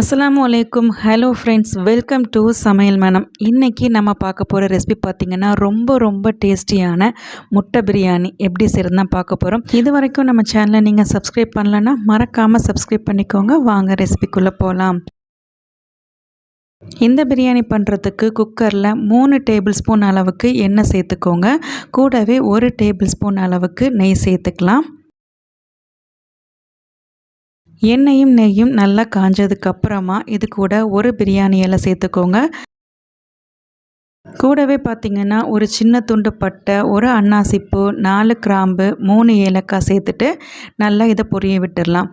அஸ்லாம் வலைக்கும் hello friends welcome to சமையல் மனம். இன்றைக்கி நம்ம பார்க்க போகிற ரெசிபி பார்த்திங்கன்னா ரொம்ப ரொம்ப டேஸ்டியான முட்டை பிரியாணி. எப்படி செய்கிறதுனா பார்க்க போகிறோம் இது வரைக்கும் நம்ம சேனலை நீங்கள் சப்ஸ்கிரைப் பண்ணலன்னா மறக்காமல் சப்ஸ்கிரைப் பண்ணிக்கோங்க. வாங்க ரெசிபிக்குள்ளே போகலாம் இந்த பிரியாணி பண்ணுறதுக்கு குக்கரில் மூணு டேபிள் ஸ்பூன் அளவுக்கு எண்ணெய் சேர்த்துக்கோங்க. கூடவே ஒரு டேபிள் ஸ்பூன் அளவுக்கு நெய் சேர்த்துக்கலாம். எண்ணெயும் நெய்யும் நல்லா காஞ்சதுக்கு அப்புறமா இது கூட ஒரு பிரியாணி இலை சேர்த்துக்கோங்க. கூடவே பார்த்திங்கன்னா ஒரு சின்ன துண்டு பட்டை ஒரு அன்னாசிப்பூ நாலு கிராம்பு மூணு ஏலக்காய் சேர்த்துட்டு நல்லா இதை பொரிய விட்டுடலாம்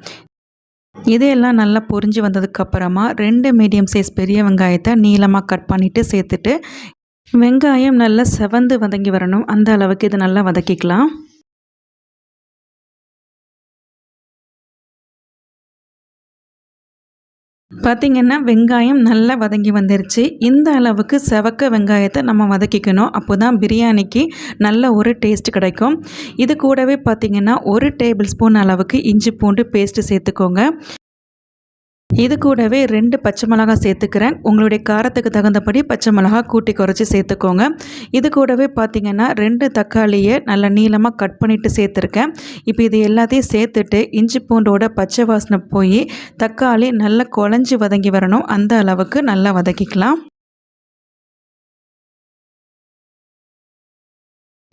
இதையெல்லாம் நல்லா பொரிஞ்சு வந்ததுக்கப்புறமா ரெண்டு மீடியம் சைஸ் பெரிய வெங்காயத்தை நீளமாக கட் பண்ணிவிட்டு சேர்த்துட்டு வெங்காயம் நல்லா செவந்து வதங்கி வரணும். அந்த அளவுக்கு இதை நல்லா வதக்கிக்கலாம். பார்த்திங்கன்னா வெங்காயம் நல்லா வதங்கி வந்துருச்சு. இந்த அளவுக்கு செவக்க வெங்காயத்தை நம்ம வதக்கிக்கணும். அப்போ தான் பிரியாணிக்கு நல்ல ஒரு டேஸ்ட் கிடைக்கும். இது கூடவே பார்த்திங்கன்னா ஒரு டேபிள் ஸ்பூன் அளவுக்கு இஞ்சி பூண்டு பேஸ்ட்டு சேர்த்துக்கோங்க. இது கூடவே ரெண்டு பச்சை மிளகா சேர்த்துக்கிறேன். உங்களுடைய காரத்துக்கு தகுந்தபடி பச்சை மிளகா கூட்டி குறைச்சி சேர்த்துக்கோங்க. இது கூடவே பார்த்திங்கன்னா ரெண்டு தக்காளியை நல்லா நீளமாக கட் பண்ணிவிட்டு சேர்த்துருக்கேன். இப்போ இது எல்லாத்தையும் சேர்த்துட்டு இஞ்சி பூண்டோட பச்சை வாசனை போய் தக்காளி நல்லா குழஞ்சி வதங்கி வரணும். அந்த அளவுக்கு நல்லா வதக்கிக்கலாம்.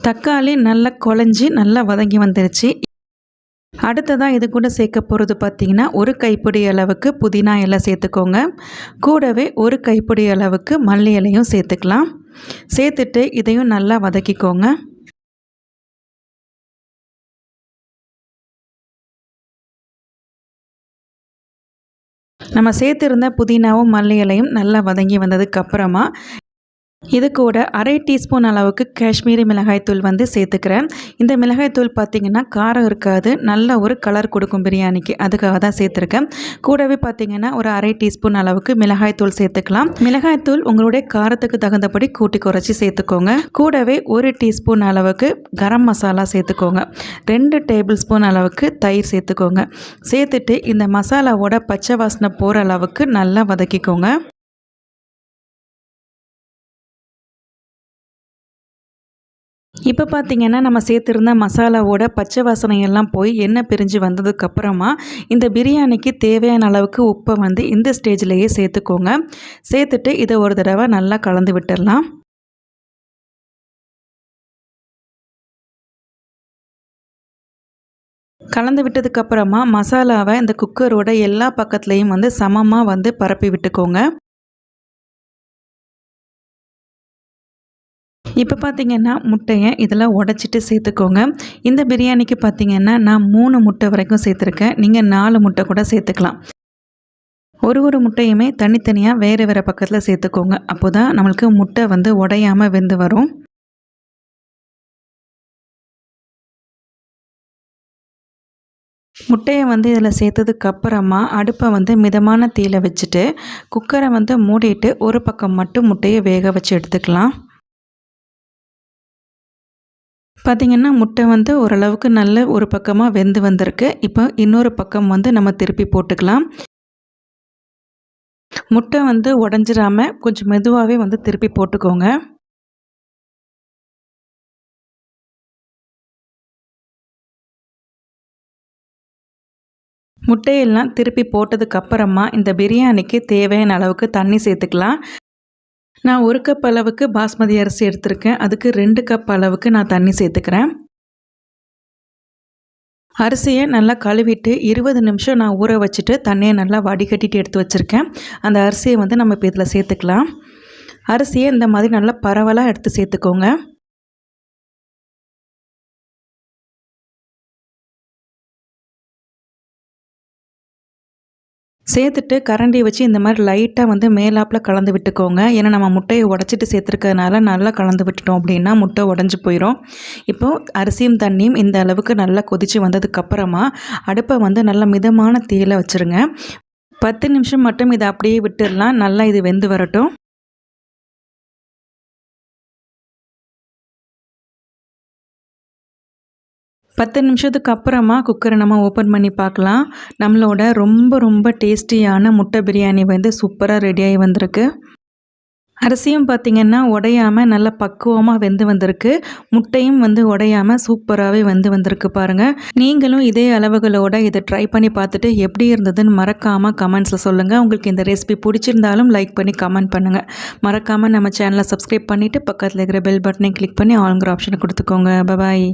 தக்காளி நல்லா குழஞ்சி நல்லா வதங்கி வந்துருச்சு. அடுத்ததாக இது கூட சேர்க்க போகிறது பார்த்திங்கன்னா ஒரு கைப்பிடி அளவுக்கு புதினா இலை சேர்த்துக்கோங்க. கூடவே ஒரு கைப்பிடி அளவுக்கு மல்லி இலையும் சேர்த்துக்கலாம். சேர்த்துட்டு இதையும் நல்லா வதக்கிக்கோங்க. நம்ம சேர்த்துருந்த புதினாவும் மல்லி இலையும் நல்லா வதங்கி வந்ததுக்கப்புறமா இது கூட அரை டீஸ்பூன் அளவுக்கு காஷ்மீரி மிளகாய்த்தூள் வந்து சேர்த்துக்கிறேன். இந்த மிளகாய்த்தூள் பார்த்திங்கன்னா காரம் இருக்காது. நல்ல ஒரு கலர் கொடுக்கும் பிரியாணிக்கு. அதுக்காக தான் சேர்த்துருக்கேன். கூடவே பார்த்திங்கன்னா ஒரு அரை டீஸ்பூன் அளவுக்கு மிளகாய்த்தூள் சேர்த்துக்கலாம். மிளகாய்த்தூள் உங்களுடைய காரத்துக்கு தகுந்தபடி கூட்டி குறைச்சி சேர்த்துக்கோங்க. கூடவே ஒரு டீஸ்பூன் அளவுக்கு கரம் மசாலா சேர்த்துக்கோங்க. ரெண்டு டேபிள் ஸ்பூன் அளவுக்கு தயிர் சேர்த்துக்கோங்க. சேர்த்துட்டு இந்த மசாலாவோட பச்சை வாசனை போகிற அளவுக்கு நல்லா வதக்கிக்கோங்க. இப்போ பார்த்திங்கன்னா நம்ம சேர்த்துருந்த மசாலாவோட பச்சை வாசனையெல்லாம் போய் எண்ணெய் பிரிஞ்சு வந்ததுக்கப்புறமா இந்த பிரியாணிக்கு தேவையான அளவுக்கு உப்பை வந்து இந்த ஸ்டேஜ்லேயே சேர்த்துக்கோங்க. சேர்த்துட்டு இதை ஒரு தடவை நல்லா கலந்து விட்டுடலாம் கலந்து விட்டதுக்கப்புறமா மசாலாவை இந்த குக்கரோட எல்லா பக்கத்துலேயும் வந்து சமமாக வந்து பரப்பி விட்டுக்கோங்க. இப்போ பார்த்தீங்கன்னா முட்டையை இதெல்லாம் உடச்சிட்டு சேர்த்துக்கோங்க. இந்த பிரியாணிக்கு பார்த்தீங்கன்னா நான் மூணு முட்டை வரைக்கும் சேர்த்துருக்கேன். நீங்கள் நாலு முட்டை கூட சேர்த்துக்கலாம். ஒரு ஒரு முட்டையுமே தனித்தனியாக வேறு வேறு பக்கத்தில் சேர்த்துக்கோங்க. அப்போ தான் நம்மளுக்கு முட்டை வந்து உடையாமல் வெந்து வரும். முட்டையை வந்து இதில் சேர்த்ததுக்கு அப்புறமா அடுப்பை வந்து மிதமான தீயில் வச்சுட்டு குக்கரை வந்து மூடிட்டு ஒரு பக்கம் மட்டும் முட்டையை வேக வச்சு எடுத்துக்கலாம். பார்த்திங்கன்னா முட்டை வந்து ஓரளவுக்கு நல்ல ஒரு பக்கமாக வெந்து வந்திருக்கு. இப்போ இன்னொரு பக்கம் வந்து நம்ம திருப்பி போட்டுக்கலாம். முட்டை வந்து உடஞ்சிராமல் கொஞ்சம் மெதுவாகவே வந்து திருப்பி போட்டுக்கோங்க. முட்டையெல்லாம் திருப்பி போட்டதுக்கு அப்புறமா இந்த பிரியாணிக்கு தேவையான அளவுக்கு தண்ணி சேர்த்துக்கலாம். நான் ஒரு கப் அளவுக்கு பாஸ்மதி அரிசி எடுத்திருக்கேன். அதுக்கு ரெண்டு கப் அளவுக்கு நான் தண்ணி சேர்த்துக்கிறேன். அரிசியை நல்லா கழுவிட்டு இருபது நிமிஷம் நான் ஊற வச்சுட்டு தண்ணியை நல்லா வடிகட்டிட்டு எடுத்து வச்சுருக்கேன். அந்த அரிசியை வந்து நம்ம இப்போ இதில் சேர்த்துக்கலாம். அரிசியை இந்த மாதிரி நல்லா பரவலாக எடுத்து சேர்த்துக்கோங்க. சேர்த்துட்டு கரண்டியை வச்சு இந்த மாதிரி லைட்டாக வந்து மேலாப்பில் கலந்து விட்டுக்கோங்க. ஏன்னா நம்ம முட்டையை உடச்சிட்டு சேர்த்துருக்கிறதுனால நல்லா கலந்து விட்டுட்டோம் அப்படின்னா முட்டை உடஞ்சி போயிடும் இப்போது அரிசியும் தண்ணியும் இந்த அளவுக்கு நல்லா கொதித்து வந்ததுக்கப்புறமா அடுப்பை வந்து நல்லா மிதமான தீயில் வச்சுருங்க. பத்து நிமிஷம் மட்டும் இதை அப்படியே விட்டுடலாம். நல்லா இது வெந்து வரட்டும். பத்து நிமிஷத்துக்கு அப்புறமா குக்கரை நம்ம ஓப்பன் பண்ணி பார்க்கலாம். நம்மளோட ரொம்ப ரொம்ப டேஸ்டியான முட்டை பிரியாணி வந்து சூப்பராக ரெடியாகி வந்திருக்கு. அரிசியும் பார்த்திங்கன்னா உடையாமல் நல்லா பக்குவமாக வெந்து வந்திருக்கு. முட்டையும் வந்து உடையாமல் சூப்பராகவே வந்து வந்திருக்கு பாருங்கள் நீங்களும் இதே அளவுகளோட இதை ட்ரை பண்ணி பார்த்துட்டு எப்படி இருந்ததுன்னு மறக்காமல் கமெண்ட்ஸில் சொல்லுங்கள் உங்களுக்கு இந்த ரெசிபி பிடிச்சிருந்தாலும் லைக் பண்ணி கமெண்ட் பண்ணுங்கள் மறக்காமல் நம்ம சேனலை சப்ஸ்கிரைப் பண்ணிவிட்டு பக்கத்தில் இருக்கிற பெல் பட்டனை கிளிக் பண்ணி ஆளுங்கிற ஆப்ஷனை கொடுத்துக்கோங்க. பபாய்